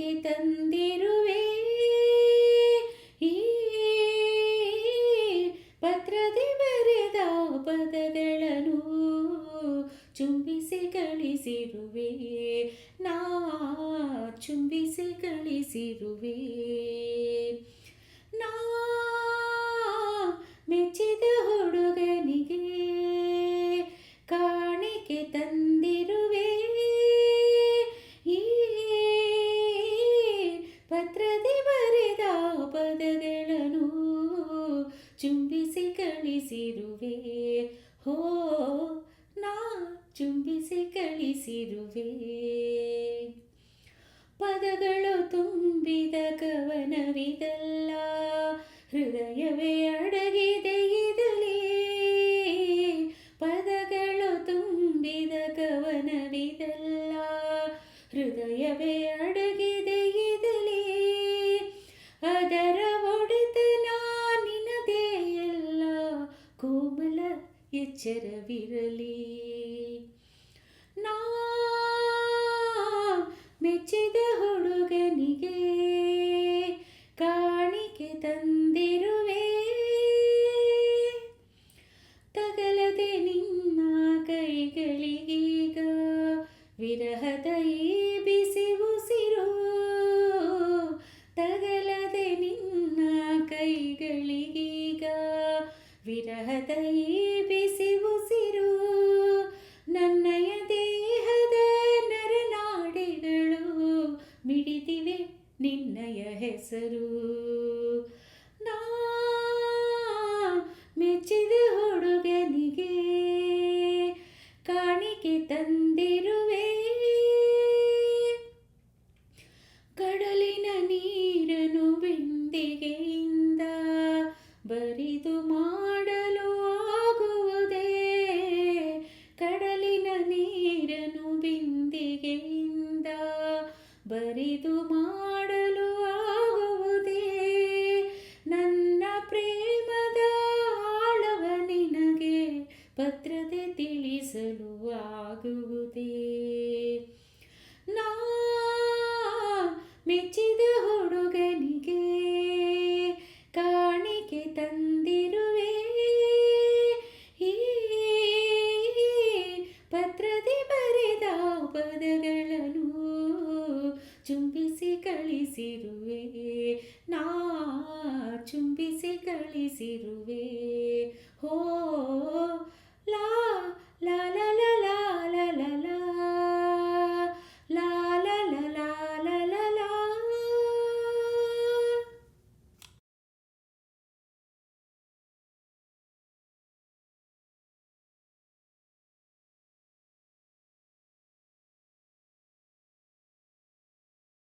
K ತಂದಿರುವೆ. ಈ ಪತ್ರದಿ ಬರೆದ ಪದಗಳನ್ನು ಚುಂಬಿಸಿ ಕಳಿಸಿರುವೆ. ನಾ ಚುಂಬಿಸಿ ಕಳಿಸಿರುವೆ. ಕಳಿಸಿರುವೆ ಹೋ, ನಾ ಚುಂಬಿಸಿ ಕಳಿಸಿರುವೆ. ಪದಗಳು ತುಂಬಿದ ಕವನವಿದಲ್ಲ, ಹೃದಯವೇ ಅಡಗಿದೆ ಇದಲಿ ಪದಗಳು ತುಂಬಿದ ಕವನವಿದಲ್ಲ, ಹೃದಯವೇ ಅಡಗಿದೆ ಎಚ್ಚರವಿರಲಿ. ನಾ ಮೆಚ್ಚಿದ ಹುಡುಗನಿಗೆ ಕಾಣಿಕೆ ತಂದಿರುವೆ. ತಗಲದೆ ನಿನ್ನ ಕೈಗಳಿಗೀಗ ವಿರಹದ ಈ ಬಿಸಿ ಉಸಿರು. ತಗಲದೆ ನಿನ್ನ ಕೈಗಳಿಗೀಗ ವಿರಹದ ನಿನ್ನಯ ಹೆಸರು. ನಾ ಮೆಚ್ಚಿದ ಹುಡುಗನಿಗೆ ಕಾಣಿಕೆ ತಂದಿರುವೆ. ಕಡಲಿನ ನೀರನು ಬಿಂದಿಗೆಯಿಂದ ಬರಿದು ಮಾಡಲು ಆಗುವುದೇ? ಕಡಲಿನ ನೀರನು ಬಿಂದಿಗೆಯಿಂದ ಬರಿದು ಮಾಡಲು ತಿಳಿಸಲು ಆಗುವುದೇ ನಾ ಮೆಚ್ಚಿದ ಹುಡುಗನಿಗೆ ಕಾಣಿಕೆ ತಂದಿರುವೆ. ಈ ಪತ್ರದಿ ಬರೆದ ಪದಗಳನ್ನು ಚುಂಬಿಸಿ ಕಳಿಸಿರುವೆ. ನಾ ಚುಂಬಿಸಿ ಕಳಿಸಿರುವೆ. ಹೋ la la la